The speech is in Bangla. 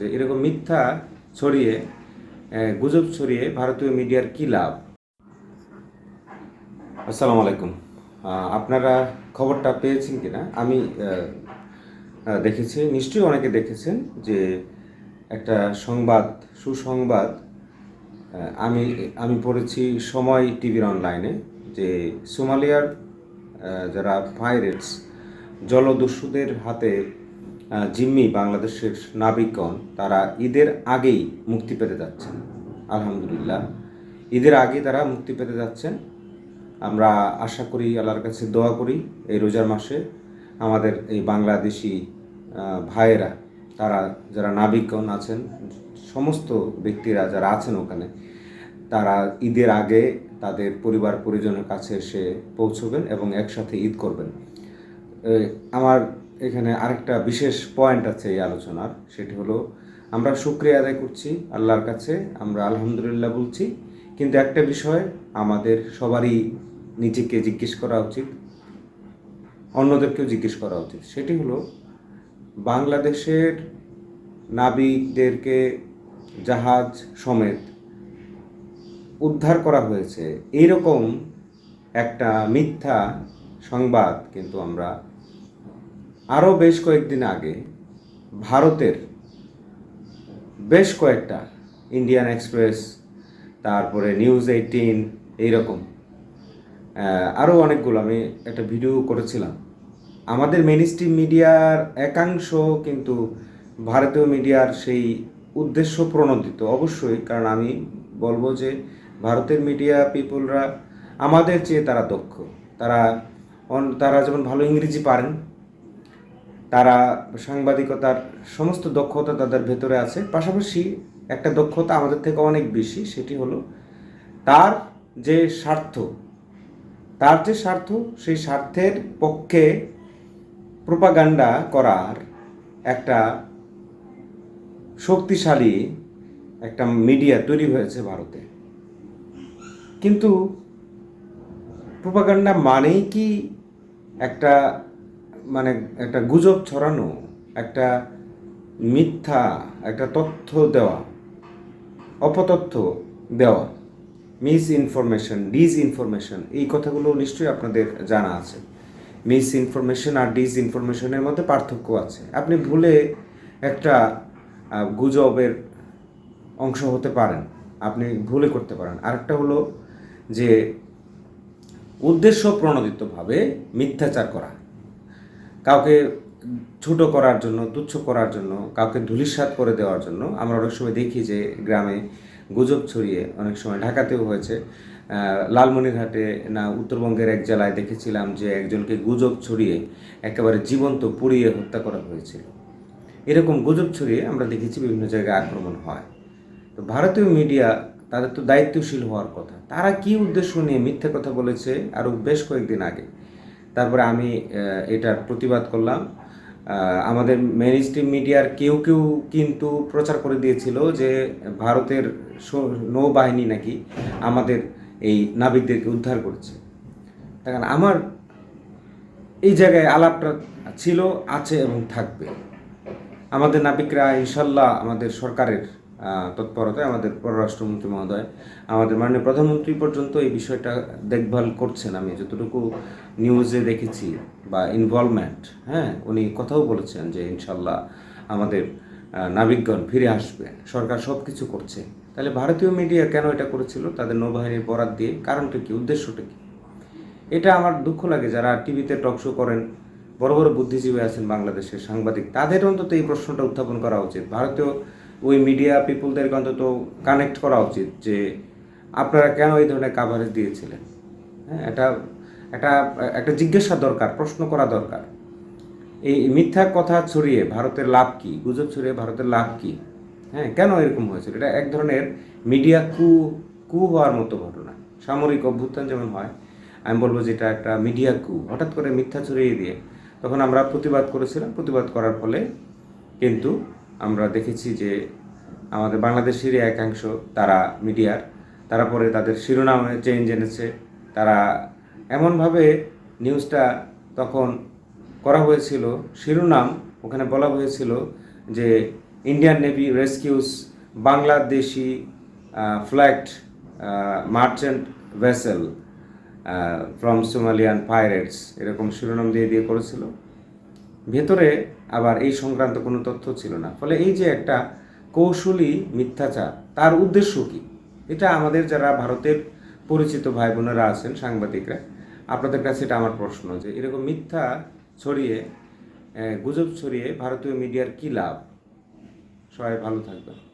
এরকম মিথ্যা ছড়িয়ে গুজব ছড়িয়ে ভারতীয় মিডিয়ার কি লাভ? আসসালামু আলাইকুম। আপনারা খবরটা পেয়েছেন কিনা? আমি দেখেছি। নিশ্চয়ই অনেকে দেখেছেন যে একটা সংবাদ, সুসংবাদ আমি আমি পড়েছি সময় টিভির অনলাইনে যে সোমালিয়ার যারা পাইরেটস, জলদস্যুদের হাতে জিম্মি বাংলাদেশের নাবিকগণ তারা ঈদের আগেই মুক্তি পেতে যাচ্ছেন। আলহামদুলিল্লাহ। ঈদের আগে তারা মুক্তি পেতে যাচ্ছেন। আমরা আশা করি আল্লাহর কাছে দোয়া করি এই রোজার মাসে আমাদের এই বাংলাদেশি ভাইয়েরা, তারা যারা নাবিকগণ আছেন, সমস্ত ব্যক্তিরা যারা আছেন ওখানে, তারা ঈদের আগে তাদের পরিবার পরিজনের কাছে এসে পৌঁছবেন এবং একসাথে ঈদ করবেন। আমার এখানে আরেকটা বিশেষ পয়েন্ট আছে এই আলোচনার, সেটি হলো, আমরা শুক্রিয়া আদায় করছি আল্লাহর কাছে, আমরা আলহামদুলিল্লাহ বলছি, কিন্তু একটা বিষয় আমাদের সবারই নিজেকে জিজ্ঞেস করা উচিত, অন্যদেরকেও জিজ্ঞেস করা উচিত, সেটি হলো, বাংলাদেশের নাবিকদেরকে জাহাজ সমেত উদ্ধার করা হয়েছে এইরকম একটা মিথ্যা সংবাদ কিন্তু আমরা আরও বেশ কয়েকদিন আগে ভারতের বেশ কয়েকটা ইন্ডিয়ান এক্সপ্রেস তারপরে নিউজ এইটিন এইরকম। আরও অনেকগুলো আমি একটা ভিডিও করেছিলাম। আমাদের মেন স্ট্রিম মিডিয়ার একাংশ কিন্তু ভারতীয় মিডিয়ার সেই উদ্দেশ্য প্রণোদিত, অবশ্যই। কারণ আমি বলব যে ভারতের মিডিয়া পিপলরা আমাদের চেয়ে তারা দক্ষ। তারা তারা যেমন ভালো ইংরেজি পারেন তারা সাংবাদিকতার সমস্ত দক্ষতা তাদের ভেতরে আছে। পাশাপাশি একটা দক্ষতা আমাদের থেকে অনেক বেশি, সেটি হলো তার যে স্বার্থ, তার যে স্বার্থ, সেই স্বার্থের পক্ষে প্রোপাগান্ডা করার একটা শক্তিশালী একটা মিডিয়া তৈরি হয়েছে ভারতে। কিন্তু প্রোপাগান্ডা মানেই কি একটা মানে একটা গুজব ছড়ানো, একটা মিথ্যা, একটা তথ্য দেওয়া, অপতথ্য দেওয়া মিস ইনফরমেশন ডিস ইনফরমেশন এই কথাগুলো নিশ্চয়ই আপনাদের জানা আছে। মিস ইনফরমেশন আর ডিস ইনফরমেশনের মধ্যে পার্থক্য আছে। আপনি ভুলে একটা গুজবের অংশ হতে পারেন। আপনি ভুলে করতে পারেন। আরেকটা হলো যে, উদ্দেশ্য প্রণোদিতভাবে মিথ্যাচার করা। কাউকে ছোট করার জন্য, তুচ্ছ করার জন্য, কাউকে ধুলিস্বাদ করে দেওয়ার জন্য আমরা অনেক সময় দেখি যে গ্রামে গুজব ছড়িয়ে অনেক সময় ঢাকাতেও হয়েছে। লালমনিরহাটে না, উত্তরবঙ্গের এক জেলায় দেখেছিলাম যে একজনকে গুজব ছড়িয়ে একেবারে জীবন্ত পুড়িয়ে হত্যা করা হয়েছিল। এরকম গুজব ছড়িয়ে আমরা দেখেছি বিভিন্ন জায়গায় আক্রমণ হয়। তো ভারতীয় মিডিয়া তাদের তো দায়িত্বশীল হওয়ার কথা। তারা কি উদ্দেশ্য নিয়ে মিথ্যে কথা বলেছে? আরও বেশ কয়েকদিন আগে। তারপরে আমি এটার প্রতিবাদ করলাম। আমাদের মেন স্ট্রিম মিডিয়ার কেউ কেউ কিন্তু প্রচার করে দিয়েছিল যে ভারতের নৌবাহিনী নাকি আমাদের এই নাবিকদেরকে উদ্ধার করেছে। দেখেন, আমার এই জায়গায় আলাপটা ছিল, আছে এবং থাকবে। আমাদের নাবিকরা ইনশাল্লাহ আমাদের সরকারের তৎপরতায় আমাদের পররাষ্ট্রমন্ত্রী মহোদয়, আমাদের মাননীয় প্রধানমন্ত্রী পর্যন্ত এই বিষয়টা দেখভাল করছেন আমি। যতটুকু নিউজে দেখেছি বা ইনভলভমেন্ট হ্যাঁ উনি কথাও বলেছেন যে ইনশাল্লাহ আমাদের নাবিকগণ ফিরে আসবে। সরকার সব কিছু করছে। তাহলে ভারতীয় মিডিয়া কেন এটা করেছিল? তাদের নৌবাহিনীর বরাত দিয়ে কারণটা কি? উদ্দেশ্যটা কি? এটা আমার দুঃখ লাগে যারা টিভিতে টক শো করেন, বড় বড় বুদ্ধিজীবী আছেন বাংলাদেশের সাংবাদিক, তাদের অন্তত এই প্রশ্নটা উত্থাপন করা উচিত। ভারতীয় ওই মিডিয়া পিপুলদেরকে অন্তত কানেক্ট করা উচিত যে আপনারা কেন এই ধরনের কাভারেজ দিয়েছিলেন? হ্যাঁ এটা একটা একটা জিজ্ঞাসা দরকার, প্রশ্ন করা দরকার। এই মিথ্যা কথা ছড়িয়ে ভারতের লাভ কি? গুজব ছড়িয়ে ভারতের লাভ কি? হ্যাঁ কেন এরকম হয়েছিল? এটা এক ধরনের মিডিয়া কু কু হওয়ার মতো ঘটনা। সামরিক অভ্যুত্থান যেমন হয়, আমি বলব যে এটা একটা মিডিয়া কু। হঠাৎ করে মিথ্যা ছড়িয়ে দিয়ে তখন আমরা প্রতিবাদ করেছিলাম। প্রতিবাদ করার ফলে কিন্তু আমরা দেখেছি যে আমাদের বাংলাদেশেরই একাংশ তারা মিডিয়ার। তারা পরে তাদের শিরোনামে চেঞ্জ এনেছে। তারা এমনভাবে নিউজটা তখন করা হয়েছিল, শিরোনাম ওখানে বলা হয়েছিল যে Indian navy rescues Bangladeshi flat merchant vessel from Somalian pirates এরকম শিরোনাম দিয়ে দিয়ে করেছিল। ভেতরে আবার এই সংক্রান্ত কোনো তথ্য ছিল না। ফলে এই যে একটা কৌশলী মিথ্যাচার, তার উদ্দেশ্য কি? এটা আমাদের যারা ভারতের পরিচিত ভাই বোনেরা আছেন, সাংবাদিকরা, আপনাদের কাছে এটা আমার প্রশ্ন যে এরকম মিথ্যা ছড়িয়ে গুজব ছড়িয়ে ভারতীয় মিডিয়ার কী লাভ? সবাই ভালো থাকবেন।